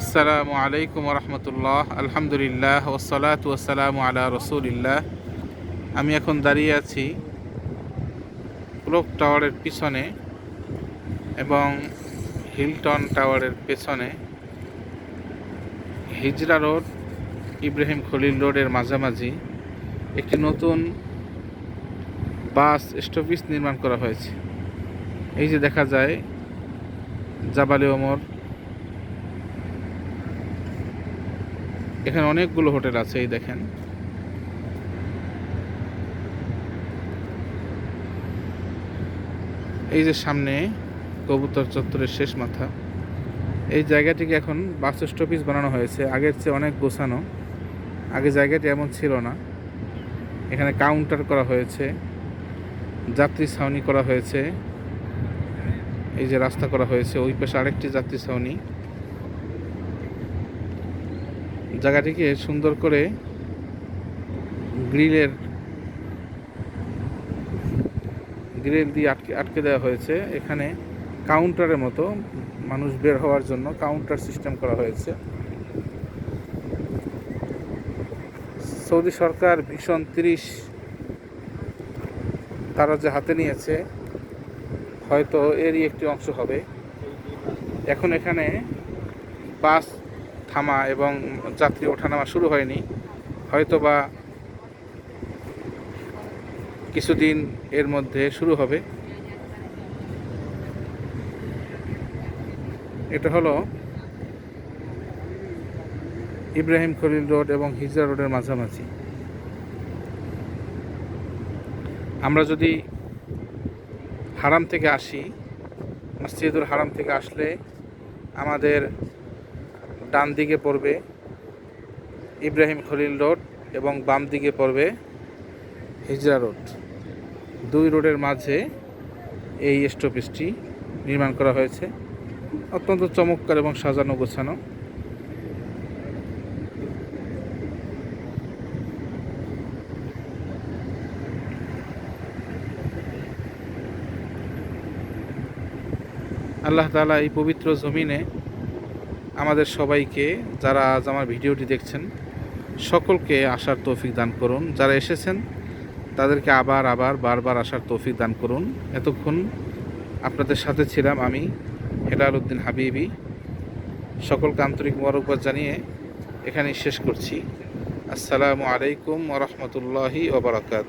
আসসালামু আলাইকুম রহমতুল্লাহ। আলহামদুলিল্লাহ ওসলাত ওসালাম আলা রসুলিল্লাহ। আমি এখন দাঁড়িয়ে আছি ক্লোক টাওয়ারের পিছনে এবং হিলটন টাওয়ারের পেছনে। হিজরা রোড, ইব্রাহিম খলিল রোডের মাঝামাঝি একটি নতুন বাস স্টপিস নির্মাণ করা হয়েছে। এই যে দেখা যায়, জাবালে ওমর এখানে অনেকগুলো হোটেল আছে, এই দেখেন। এই যে সামনে কবুতর চত্বরের শেষ মাথা। এই জায়গাটিকে এখন বাস স্টপিস বানানো হয়েছে। আগের চেয়ে অনেক গোছানো। আগে জায়গাটি এমন ছিল না। এখানে কাউন্টার করা হয়েছে। যাত্রী ছাউনি করা হয়েছে। এই যে রাস্তা করা হয়েছে। ওই পাশে আরেকটি যাত্রী ছাউনি। জায়গাটিকে সুন্দর করে গ্রিলের গ্রিল দিয়ে আটকে আটকে দেওয়া হয়েছে। এখানে কাউন্টারের মতো মানুষ বের হওয়ার জন্য কাউন্টার সিস্টেম করা হয়েছে। সৌদি সরকার ভীষণ তিরিশ তারা যে হাতে নিয়েছে। হয়তো এরই একটি অংশ হবে। এখন এখানে বাস থামা এবং যাত্রী ওঠানামা শুরু হয়নি। হয়তো বা কিছুদিন এর মধ্যে শুরু হবে। এটা হলো ইব্রাহিম খলিল রোড এবং হিজরা রোডের মাঝামাঝি। আমরা যদি হারাম থেকে আসি, মসজিদুল হারাম থেকে আসলে আমাদের ডান দিকে পড়বে ইব্রাহিম খলিল রোড এবং বাম দিকে পড়বে হিজরা রোড। দুই রোডের মাঝে এই স্টপেজটি নির্মাণ করা হয়েছে। অত্যন্ত চমৎকার এবং সাজানো গোছানো। আল্লাহ তালা এই পবিত্র জমিনে আমাদের সবাইকে যারা আজ আমার ভিডিওটি দেখছেন, সকলকে আসার তৌফিক দান করুন। যারা এসেছেন, তাদেরকে আবার আবার বারবার আসার তৌফিক দান করুন। এতক্ষণ আপনাদের সাথে ছিলাম আমি হেলাল উদ্দিন হাবিবি। সকলকে আন্তরিক মোবারকবাদ জানিয়ে এখানেই শেষ করছি। আসসালামু আলাইকুম ওরহমতুল্লাহি ওবরাকাত